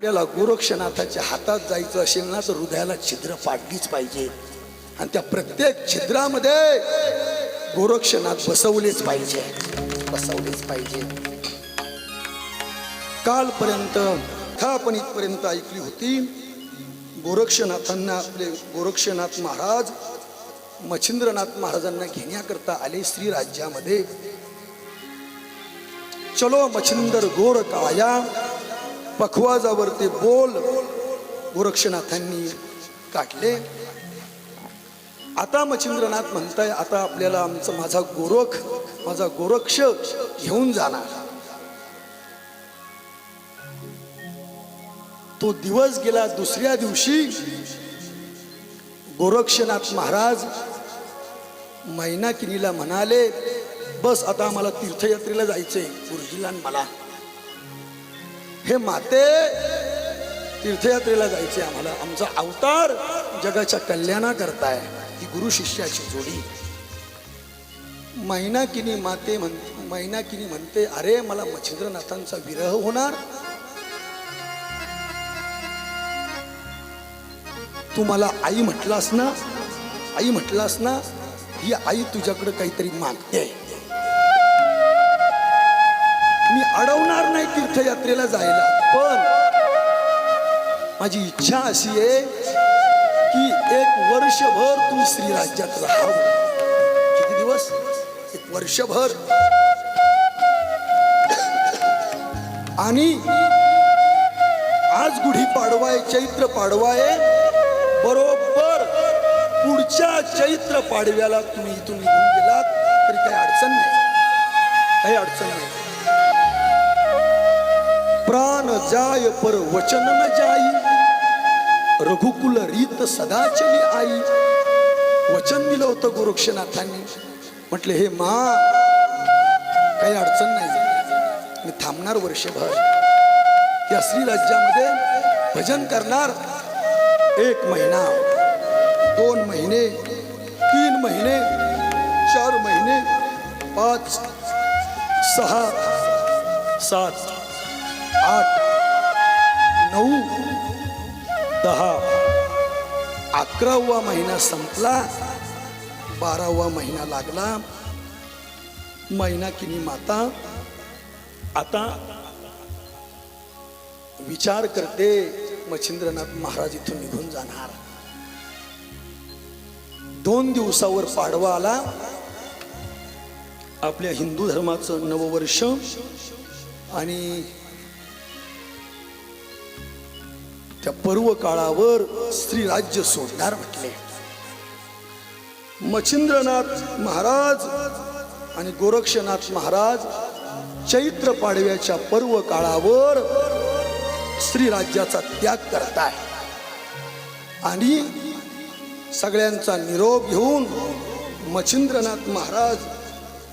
आपल्याला गोरक्षनाथाच्या हातात जायचं असेल ना तर हृदयाला छिद्र पाडलीच पाहिजे. आणि त्या प्रत्येक छिद्रामध्ये गोरक्षनाथ बसवलेच पाहिजे. बसवलेच पाहिजे. कालपर्यंत कथा आपण इथपर्यंत ऐकली होती गोरक्षनाथांना आपले गोरक्षनाथ महाराज मच्छिंद्रनाथ महाराजांना घेण्याकरता आले श्री राज्यामध्ये चलो मच्छिंदर गोर काया पखवाजावर ते बोल गोरक्षनाथांनी काढले. आता मच्छिंद्रनाथ म्हणताय आता आपल्याला आमचं माझा गोरख माझा गोरक्ष घेऊन जाणार. तो दिवस गेला दुसऱ्या दिवशी. गोरक्षनाथ महाराज मैनाकिनीला म्हणाले बस आता आम्हाला तीर्थयात्रेला जायचंय गुरुजीला मला. हे माते तीर्थयात्रेला जायचे आम्हाला. आमचा अवतार जगाच्या कल्याणा करताय ही गुरु शिष्याची जोडी. मैनाकिनी माते म्हण मैनाकिनी म्हणते अरे मला मच्छिंद्रनाथांचा विरह होणार. तू मला आई म्हटलास ना? आई म्हटलास ना? ही आई तुझ्याकडे काहीतरी मागते. मी अडवणार नाही तीर्थयात्रेला जायला. पण माझी इच्छा अशी आहे की एक वर्षभर तू श्री राज्यात राहावं. किती दिवस? एक वर्षभर. आणि आज गुढी पाडवाय चैत्र पाडवाय बरोबर पुढच्या चैत्र पाडव्याला तुम्ही इथून निघून गेलात तरी काही अडचण नाही. काही अडचण नाही. प्राण जाय पर वचन न जाई। रघुकुल रीत सदाचली आई। वचन दिलं होतं गोरक्षनाथांनी. म्हटले हे मा काही अडचण नाही मी थांबणार वर्षभर. या श्री राज्यामध्ये भजन करणार एक महिना दोन महिने तीन महिने चार महिने पाच सहा सात आठ नऊ दहा. अकरावा महिना संपला बारावा महिना लागला. महिना किनी माता आता विचार करते मच्छिंद्रनाथ महाराज इथून निघून जाणार. दोन दिवसावर पाडवा आला. आपल्या हिंदू धर्माचं नववर्ष आणि त्या पर्व काळावर स्त्री राज्य सोडणार म्हटले. मच्छिंद्रनाथ महाराज आणि गोरक्षनाथ महाराज चैत्र पाडव्याच्या पर्व काळावर स्त्री राज्याचा त्याग करताय. आणि सगळ्यांचा निरोप घेऊन मच्छिंद्रनाथ महाराज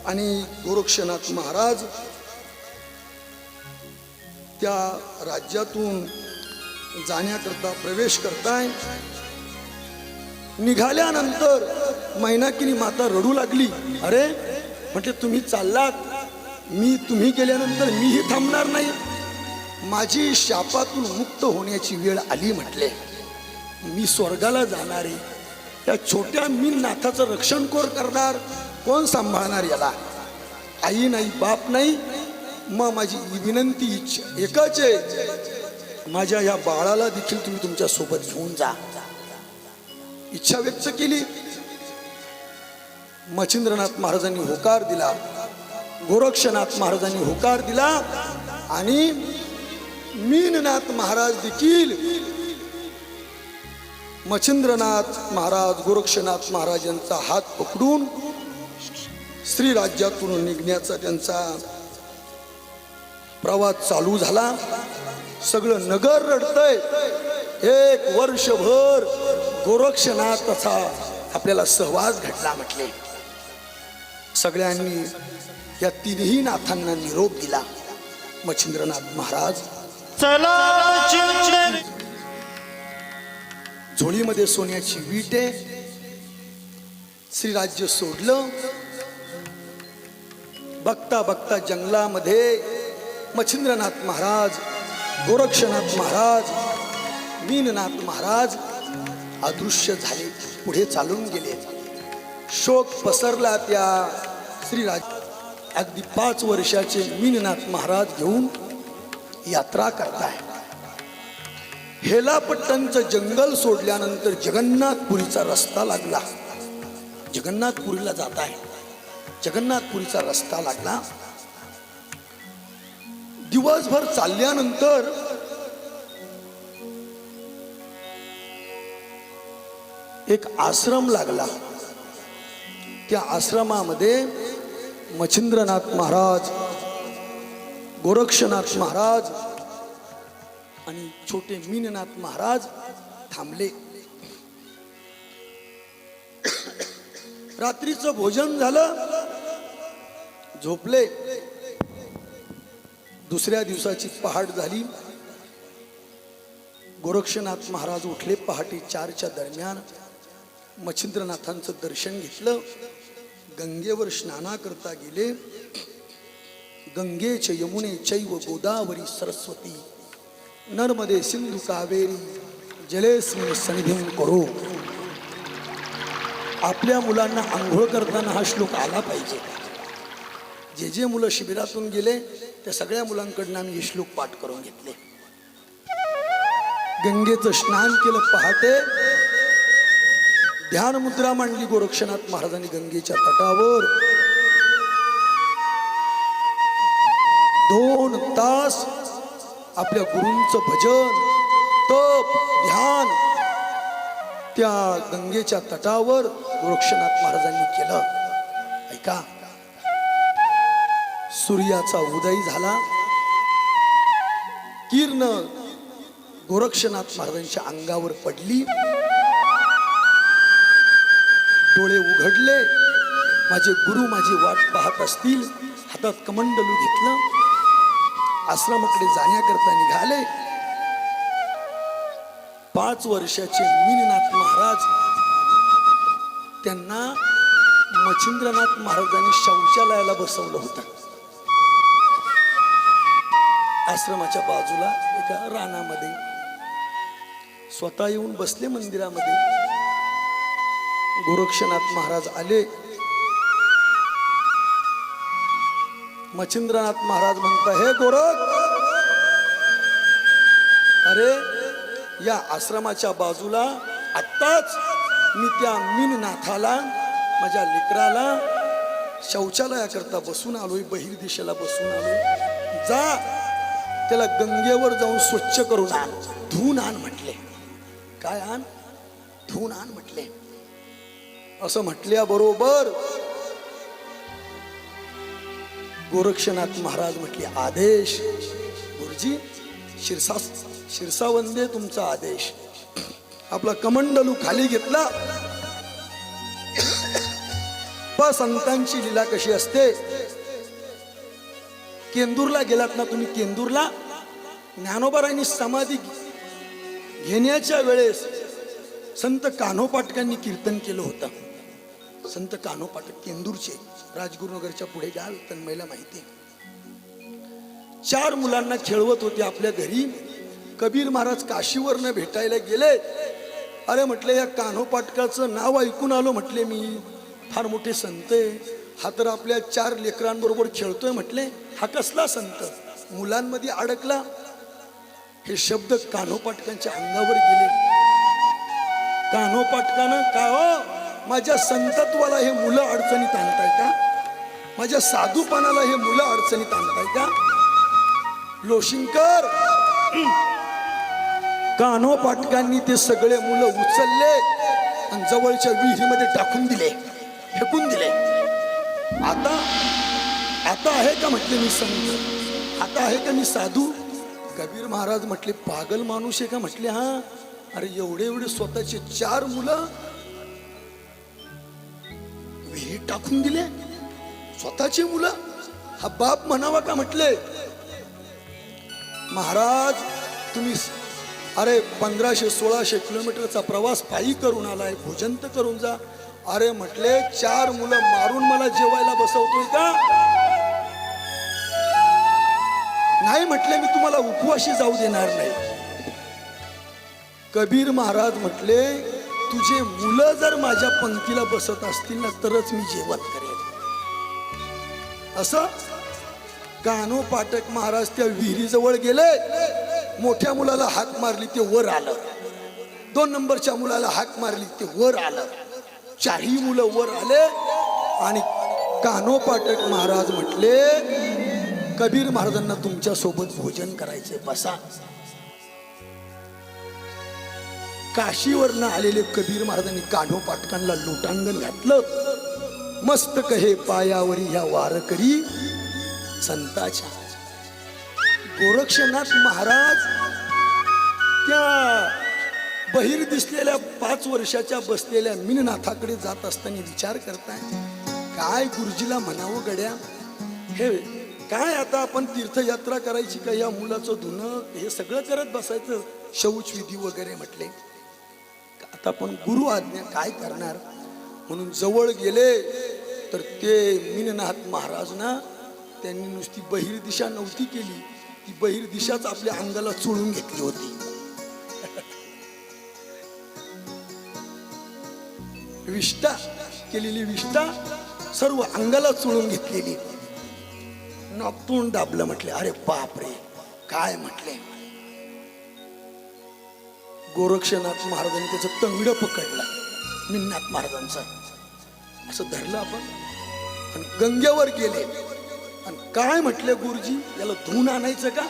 आणि गोरक्षनाथ महाराज त्या राज्यातून जाण्याकरता प्रवेश करताय. निघाल्यानंतर मैनाकिनी माता रडू लागली. अरे म्हटले तुम्ही चाललात. मी तुम्ही गेल्यानंतर मीही थांबणार नाही. माझी शापातून मुक्त होण्याची वेळ आली म्हटले. मी स्वर्गाला जाणार आहे. त्या छोट्या मी नाथाचं रक्षण कोर करणार कोण सांभाळणार याला? आई नाही बाप नाही. मग माझी विनंती इच्छा एकच आहे. माझ्या या बाळाला देखील तुम्ही तुमच्यासोबत घेऊन जा. इच्छा व्यक्त केली. मच्छिंद्रनाथ महाराजांनी होकार दिला. गोरक्षनाथ महाराजांनी होकार दिला. आणि मीननाथ महाराज देखील मच्छिंद्रनाथ महाराज गोरक्षनाथ महाराज यांचा हात पकडून श्री राज्यातून निघण्याचा त्यांचा प्रवास चालू झाला. सगळं नगर रडतय. एक वर्षभर गोरक्षनाथाचा आपल्याला सहवास घडला म्हटले. सगळ्यांनी या तिन्ही नाथांना निरोप दिला. मच्छिंद्रनाथ महाराज. चला झोळीमध्ये सोन्याची विटे. श्रीराज्य सोडलं. बघता बघता जंगलामध्ये मच्छिंद्रनाथ महाराज गोरक्षनाथ महाराज मीननाथ महाराज अदृश्य झाले पुढे चालून गेले. शोक पसरला त्या श्रीराज अगदी पाच वर्षाचे मीननाथ महाराज घेऊन यात्रा करताय. हेलापट्टणचं जंगल सोडल्यानंतर जगन्नाथपुरीचा रस्ता लागला. जगन्नाथपुरीला जात आहे जगन्नाथपुरीचा रस्ता लागला. दिवसभर चालल्यानंतर एक आश्रम लागला. त्या आश्रमामध्ये मच्छिंद्रनाथ महाराज गोरक्षनाथ महाराज आणि छोटे मीननाथ महाराज थांबले. रात्रीचं भोजन झालं झोपले. दुसऱ्या दिवसाची पहाट झाली. गोरक्षनाथ महाराज उठले पहाटे चारच्या दरम्यान. मच्छिंद्रनाथांचं दर्शन घेतलं. गंगेवर स्नाना करता गेले. गंगेच यमुने चैव गोदावरी सरस्वती. नर्मदे सिंधू कावेरी. जलेस्मिन सन्निधिं करो. आपल्या मुलांना आंघोळ करताना हा श्लोक आला पाहिजे. जे जे मुलं शिबिरातून गेले त्या सगळ्या मुलांकडनं आम्ही श्लोक पाठ करून घेतले. गंगेचं स्नान केलं पहाटे. ध्यान मुद्रा मांडली गोरक्षनाथ महाराजांनी गंगेच्या तटावर. दोन तास आपल्या गुरूंचं भजन तप ध्यान त्या गंगेच्या तटावर गोरक्षनाथ महाराजांनी केलं. ऐका. सूर्याचा उदय झाला. किरण गोरक्षनाथ महाराजांच्या अंगावर पडली. डोळे उघडले. माझे गुरु माझी वाट पाहत असतील. हातात कमंडलू घेतलं. आश्रमाकडे जाण्याकरता निघाले. पाच वर्षाचे मीननाथ महाराज त्यांना मच्छिंद्रनाथ महाराजांनी शौचालयाला बसवलं होतं. आश्रमाच्या बाजूला एका रानामध्ये स्वतः येऊन बसले मंदिरामध्ये. गोरक्षनाथ महाराज आले. मच्छिंद्रनाथ महाराज म्हणता हे गोरख अरे या आश्रमाच्या बाजूला आत्ताच मी त्या मीननाथाला माझ्या लेकराला शौचालयाकरता बसून आलोय बहिर दिशेला बसून आलोय. जा त्याला गंगेवर जाऊन स्वच्छ करून आण. धुवून आण म्हटले. काय आण? धुवून आण म्हटले. असं म्हटल्याबरोबर गोरक्षनाथ महाराज म्हटले आदेश. गुरुजी शिरसा शिरसा वंदे तुमचा आदेश. आपला कमंडलू खाली घेतला. संतांची लीला कशी असते? केंदूरला गेलात ना तुम्ही केंदूरला ज्ञानोबारांनी समाधी घेण्याच्या वेळेस संत कान्होपाटकांनी कीर्तन केलं होतं. संत कान्होपाटक केंदूरचे राजगुरुनगरच्या पुढे गाव तन्मयला माहिती आहे. चार मुलांना खेळवत होते आपल्या घरी. कबीर महाराज काशीवरनं भेटायला गेले. अरे म्हटले या कान्होपाटकाचं नाव ऐकून आलो म्हटले मी. फार मोठे संत आहे. हा तर आपल्या चार लेकरांबरोबर खेळतोय म्हटले. हा कसला संत? मुलांमध्ये अडकला. हे शब्द कान्होपाटकांच्या अंगावर गेले. कान्होपाटकानं का हो? माझ्या संतत्वाला हे मुलं अडचणीत आणताय का? माझ्या साधूपणाला हे मुलं अडचणीत आणताय का? लोशिंकर! कान्होपाटकांनी ते सगळे मुलं उचलले आणि जवळच्या विहिरीमध्ये टाकून दिले फेकून दिले. आता आता आहे का म्हटले मी संत? आता आहे का मी साधू? कबीर महाराज म्हटले पागल माणूस आहे का म्हटले हा? अरे एवढे एवढे स्वतःचे चार मुलं विहीर टाकून दिले? स्वतःची मुलं? हा बाप म्हणावा का म्हटले? महाराज तुम्ही अरे पंधराशे सोळाशे किलोमीटरचा प्रवास पायी करून आलाय भोजन तर करून जा. अरे म्हटले चार मुलं मारून मला जेवायला बसवतोय का? नाही म्हटले मी तुम्हाला उपवाशी जाऊ देणार नाही. कबीर महाराज म्हटले तुझे मुलं जर माझ्या पंक्तीला बसत असतील ना तरच मी जेवण करेन. असं? कानो पाटक महाराज त्या विहिरीजवळ गेले. मोठ्या मुलाला हाक मारली ते वर आलं. दोन नंबरच्या मुलाला हाक मारली ते वर आलं. चारही मुलं वर आले आणि कानो पाटक महाराज म्हटले कबीर महाराजांना तुमच्यासोबत भोजन करायचे बसा. काशीवरनं आलेले कबीर महाराजांनी कान्हो पाटकांना लोटांगण घातलं. मस्त कहे पायावरी ह्या वारकरी संताच्या. गोरक्षनाथ महाराज त्या बहिर दिसलेल्या पाच वर्षाच्या बसलेल्या मिननाथाकडे जात असताना विचार करताय काय गुरुजीला म्हणावं गड्या? हे काय आता आपण तीर्थयात्रा करायची का या मुलाचं धुणं? हे सगळं करत बसायचं? शौच विधी वगैरे म्हटले. आता पण गुरु आज्ञा काय करणार? म्हणून जवळ गेले तर ते मीननाथ महाराज ना त्यांनी नुसती बहिर दिशा नव्हती केली. ती बहिर दिशाच आपल्या अंगाला चोळून घेतली होती. विष्ठा केलेली विष्ठा सर्व अंगाला चुळून घेतलेली. नॉक्टून दाबलं म्हटले अरे बाप रे काय म्हटले? गोरक्षनाथ महाराजांनी त्याचं तंगड पकडलं. मिन्नाथ महाराजांचं. असं धरलं आपण. आणि गंगेवर गेले. आणि काय म्हटले गुरुजी? याला धुवून आणायचं का?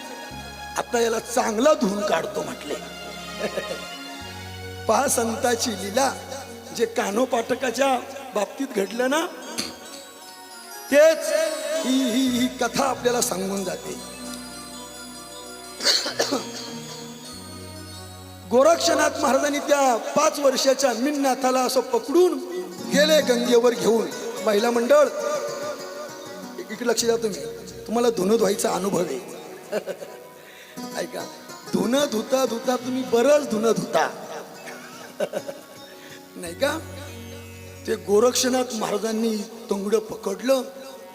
आता याला चांगला धुवून काढतो म्हटले. पहा संताची लीला. जे कान्हो पाठकाच्या बाबतीत घडलं ना तेच ही ही ही कथा आपल्याला सांगून जाते. गोरक्षनाथ महाराजांनी त्या पाच वर्षाच्या मिननाथाला असं पकडून गेले गंगेवर घेऊन. महिला मंडळ इकडे लक्ष द्या तुम्ही. तुम्हाला धुणं धुवायचा अनुभव आहे. ऐका धुणं धुता धुता तुम्ही बरंच धुणं धुता. नाही का? ते गोरक्षनाथ महाराजांनी तंगडं पकडलं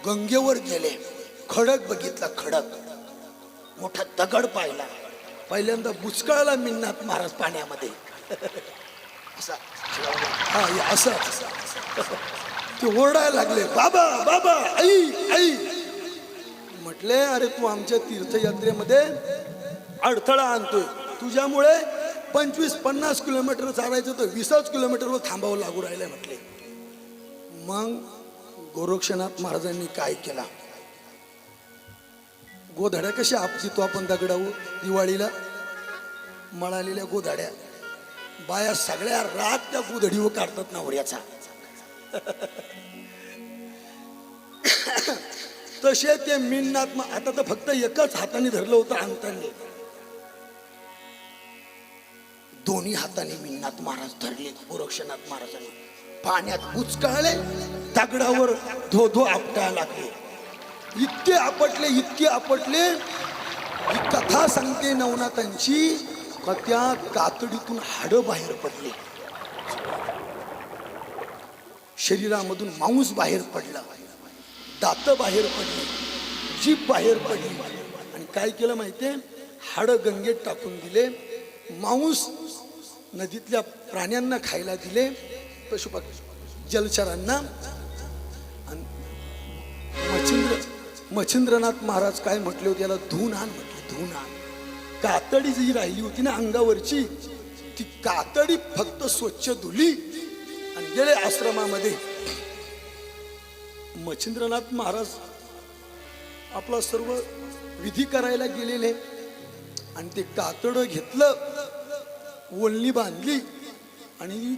गंगेवर गेले. खडक बघितला खडक. मोठा दगड पाहिला. पहिल्यांदा बुचकळाला मिन्नाथ महाराज पाण्यामध्ये. असा. हा असं. ते ओरडायला लागले बाबा बाबा आई आई. म्हटले अरे तू आमच्या तीर्थयात्रेमध्ये अडथळा आणतोय. तुझ्यामुळे पंचवीस पन्नास किलोमीटर चालायचं तर वीसच किलोमीटरवर थांबावं लागू राहिलंय म्हटले. मग गोरक्षनाथ महाराजांनी काय केला? गोधड्या कशा आपजितो आपण दगडावू दिवाळीला मळालेल्या गोधड्या. बाया सगळ्या रात त्या गोधडीवर काढतात नवऱ्याचा. तसे ते मिननाथ आता तर फक्त एकच हाताने धरलं होतं अंतांनी दोन्ही हाताने मिननाथ महाराज धरले गोरक्षनाथ महाराजांनी. पाण्यात उचकळले दगडावर धो धो आपटायला लागले. इतके आपटले इतके आपटले ही कथा सांगते नवनाथांची का त्या कातडीतून हाडं बाहेर पडले. शरीरामधून मांस बाहेर पडला दात बाहेर पडली जीभ बाहेर पडली. आणि काय केलं माहितीये? हाडं गंगेत टाकून दिले मांस नदीतल्या प्राण्यांना खायला दिले पशुपक्षी जलचरांना. मच्छिंद्र मच्छिंद्रनाथ महाराज काय म्हटले होते? याला धुनान आण म्हटले धुवून आण. कातडी जी राहिली होती ना अंगावरची ती कातडी फक्त स्वच्छ धुली आणि गेले आश्रमामध्ये. मच्छिंद्रनाथ महाराज आपला सर्व विधी करायला गेलेले. आणि ते कातड घेतलं. ओळणी बांधली आणि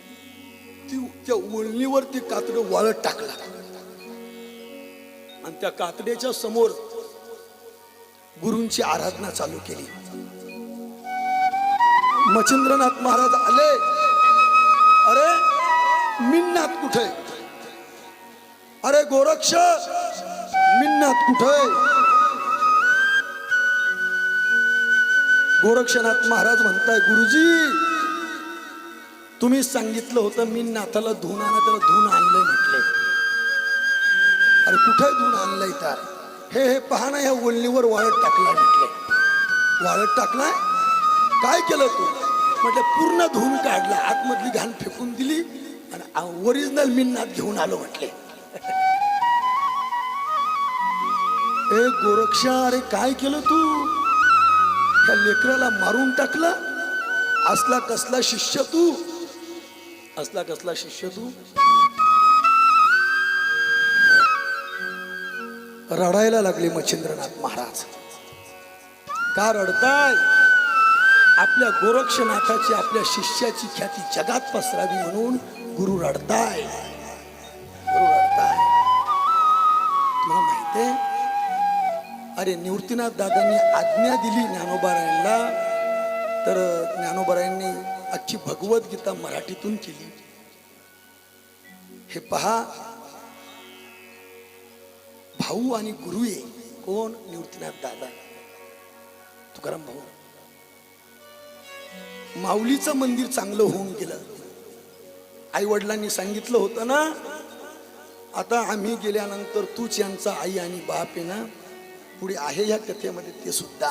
ती त्या ओळणीवर ती कातड वाळत टाकला. आणि त्या कातड्याच्या समोर गुरूंची आराधना चालू केली. मच्छिंद्रनाथ महाराज आले. अरे मिन्नाथ कुठे? अरे गोरक्ष मिन्नाथ कुठे? गोरक्षनाथ महाराज म्हणताय गुरुजी तुम्ही सांगितलं होतं मी नाथाला धुवून आणा त्याला धुवून आणलंय म्हटले. अरे कुठे धुवून आणलंय तर? हे हे पहा ना या वाळत टाकलं म्हटले. वाळत टाकलाय? काय केलं तू? म्हटलं पूर्ण धुवून काढला आतमधली घाण फेकून दिली आणि ओरिजिनल मिन्नात घेऊन आलो म्हटले. ए गोरक्षा अरे काय केलं तू? त्या लेकराला मारून टाकलं. असला कसला शिष्य तू असला कसला शिष्य तू. रडायला लागले मच्छिंद्रनाथ महाराज. का रडताय? आपल्या गोरक्षनाथाची आपल्या शिष्याची ख्याती जगात पसरावी म्हणून गुरु रडताय. गुरु रडताय. तुम्हाला आहे अरे निवृत्तीनाथ दादांनी आज्ञा दिली ज्ञानोबारायांना तर ज्ञानोबारायांनी अख्खी भगवद्गीता मराठीतून केली. हे पहा भाऊ आणि गुरु कोण निवृत्तीनाथ दादा? तुकाराम भाऊ. माऊलीचं मंदिर चांगलं होऊन गेलं. आई वडिलांनी सांगितलं होतं ना आता आम्ही गेल्यानंतर तूच यांचा आई आणि बाप आहे ना पुढे आहे या कथेमध्ये ते सुद्धा.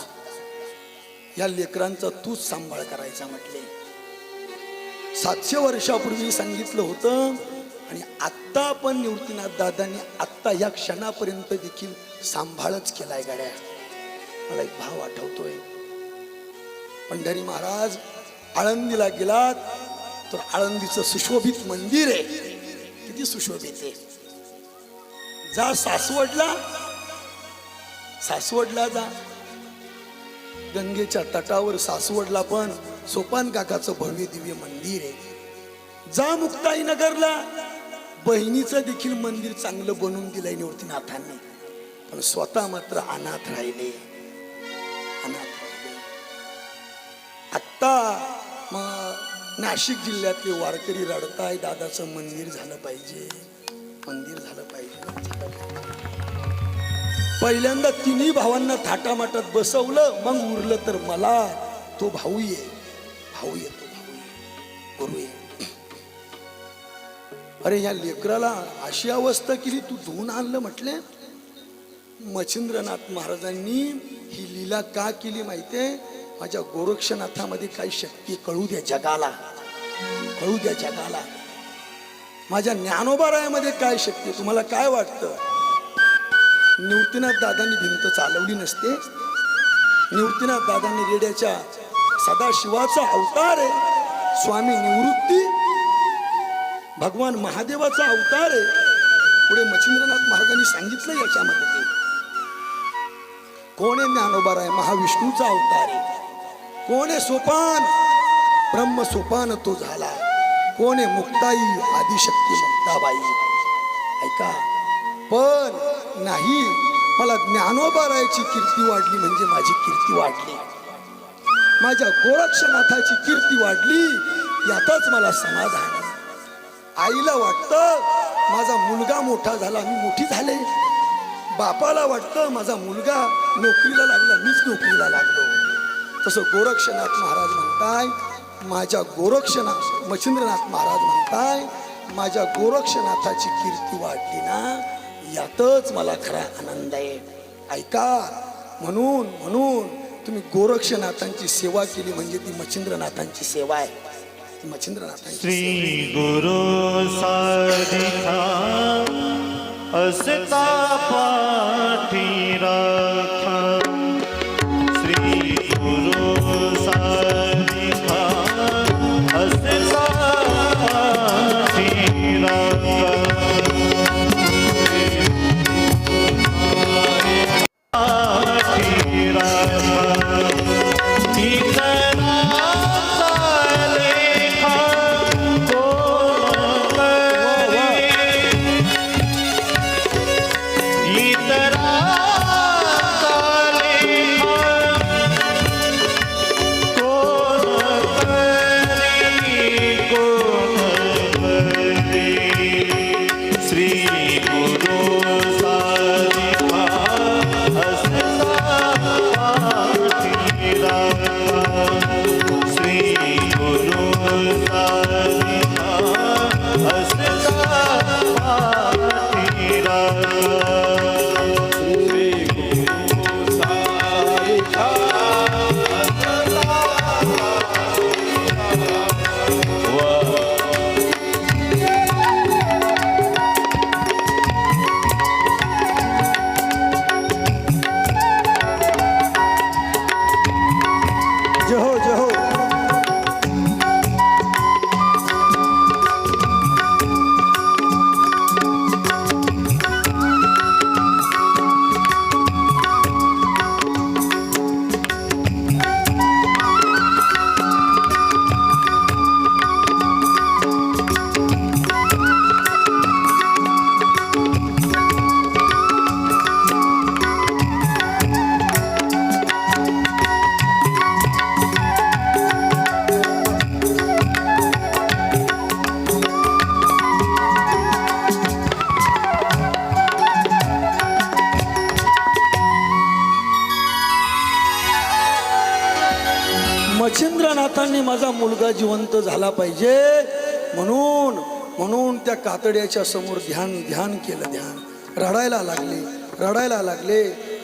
या लेकरांचा तूच सांभाळ करायचा म्हटले. सातशे वर्षापूर्वी सांगितलं होतं आणि आत्ता पण निवृत्तीनाथ दादांनी आत्ता या क्षणापर्यंत देखील सांभाळच केलाय गाड्या. मला एक भाव आठवतोय. पंढरी महाराज आळंदीला गेलात तर आळंदीचं सुशोभित मंदिर आहे. किती सुशोभित आहे? जा सासवडला सासवडला जा. गंगेच्या तटावर सासवडला पण सोपान काकाचं भव्य दिव्य मंदिर आहे. जा मुक्ताई नगरला बहिणीचं देखील मंदिर चांगलं बनवून दिलंय निवृत्तीनाथांनी. पण स्वतः मात्र अनाथ राहिले. अनाथ राहिले. आत्ता मग नाशिक जिल्ह्यातले वारकरी रडताय दादाचं मंदिर झालं पाहिजे. मंदिर झालं पाहिजे झालं पाहिजे. पहिल्यांदा तिन्ही भावांना थाटामाटात बसवलं मग उरलं तर मला तो भाऊ ये. भाऊ ये तो भाऊ ये. गुरु ये. अरे या लेकराला अशी अवस्था केली तू धुवून आणलं म्हटले. मच्छिंद्रनाथ महाराजांनी ही लीला का केली माहितीये? माझ्या गोरक्षनाथामध्ये काही शक्ती कळू द्या जगाला. कळू द्या जगाला. माझ्या ज्ञानोबारायामध्ये काय शक्ती आहे? तुम्हाला काय वाटतं? निवृत्तीनाथ दादांनी भिंत चालवली नसते. निवृत्तीनाथ दादांनी रेड्याच्या सदाशिवाचा अवतार आहे. स्वामी निवृत्ती भगवान महादेवाचा अवतार आहे. पुढे मच्छिंद्रनाथ महाराजांनी सांगितलं याच्यामध्ये. ते कोण आहे ज्ञानोबार आहे महाविष्णूचा अवतार आहे. कोण आहे सोपान? ब्रह्म सोपान तो झाला. कोण आहे मुक्ताई? आदिशक्ती मुक्ताबाई. ऐका. पण नाही मला ज्ञानोबारायची कीर्ती वाढली म्हणजे माझी कीर्ती वाढली. माझ्या गोरक्षनाथाची कीर्ती वाढली यातच मला समाधान आईला वाटतं माझा मुलगा मोठा झाला मी मोठी झाले. बापाला वाटतं माझा मुलगा नोकरीला लागला मीच नोकरीला लागलो. तसं गोरक्षनाथ महाराज म्हणताय माझ्या गोरक्षनाथ मच्छिंद्रनाथ महाराज म्हणताय माझ्या गोरक्षनाथाची कीर्ती वाढली ना यातच मला खरा आनंद आहे. ऐका म्हणून म्हणून तुम्ही गोरक्षनाथांची सेवा केली म्हणजे ती मच्छिंद्रनाथांची सेवा आहे. मच्छिंद्रनाथांची श्री गुरु असता पाठी मुलगा जिवंत झाला पाहिजे. म्हणून म्हणून त्या कातड्याच्या समोर ध्यान ध्यान केलं ध्यान. रडायला लागले रडायला लागले.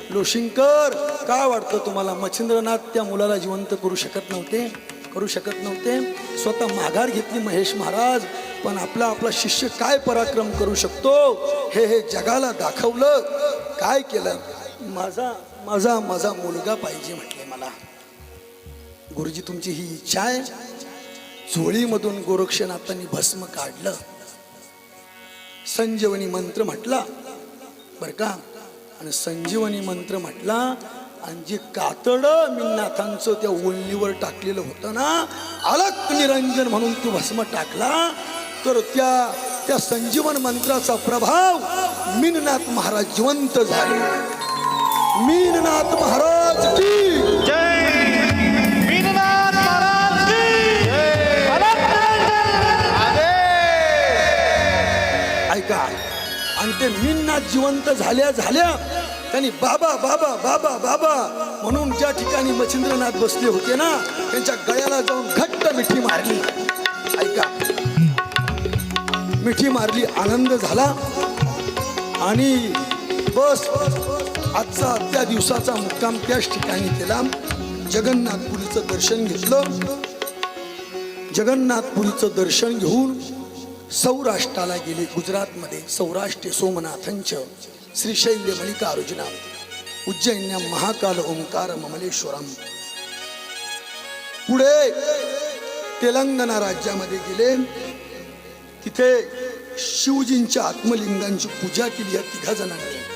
लोशिंकर काय वाटतं तुम्हाला? मच्छिंद्रनाथ त्या मुलाला जिवंत करू शकत नव्हते करू शकत नव्हते. स्वतः माघार घेतली महेश महाराज पण आपला आपला शिष्य काय पराक्रम करू शकतो? हे हे जगाला दाखवलं. काय केलं? माझा माझा माझा मुलगा पाहिजे म्हटले मला. गुरुजी तुमची ही इच्छा आहे? झोळीमधून गोरक्षनाथांनी भस्म काढलं. संजीवनी मंत्र म्हटला. बर का? आणि संजीवनी मंत्र म्हटला आणि जे कातड मीनाथांचं त्या ओळणीवर टाकलेलं होतं ना अलक निरंजन म्हणून तू भस्म टाकला तर त्या त्या संजीवन मंत्राचा प्रभाव मीननाथ महाराज जिवंत झाले. मीननाथ महाराज की काय आणि ते मिन्नाथ जिवंत झाल्या झाल्या त्यांनी बाबा बाबा बाबा बाबा म्हणून ज्या ठिकाणी मच्छिंद्रनाथ बसले होते ना त्यांच्या गळ्याला जाऊन घट्ट मिठी मारली. ऐका. मिठी मारली आनंद झाला. आणि बस आजचा त्या दिवसाचा मुक्काम त्याच ठिकाणी केला. जगन्नाथपुरीचं दर्शन घेतलं. जगन्नाथपुरीचं दर्शन घेऊन सौराष्ट्राला गेले गुजरातमध्ये सौराष्ट्र सोमनाथंच श्रीशैल्य मल्लिकार्जुना उज्जैन्या महाकाल ओंकार ममलेश्वरम. पुढे तेलंगणा राज्यामध्ये गेले. तिथे शिवजींच्या आत्मलिंगांची पूजा केली या तिघा जणांनी.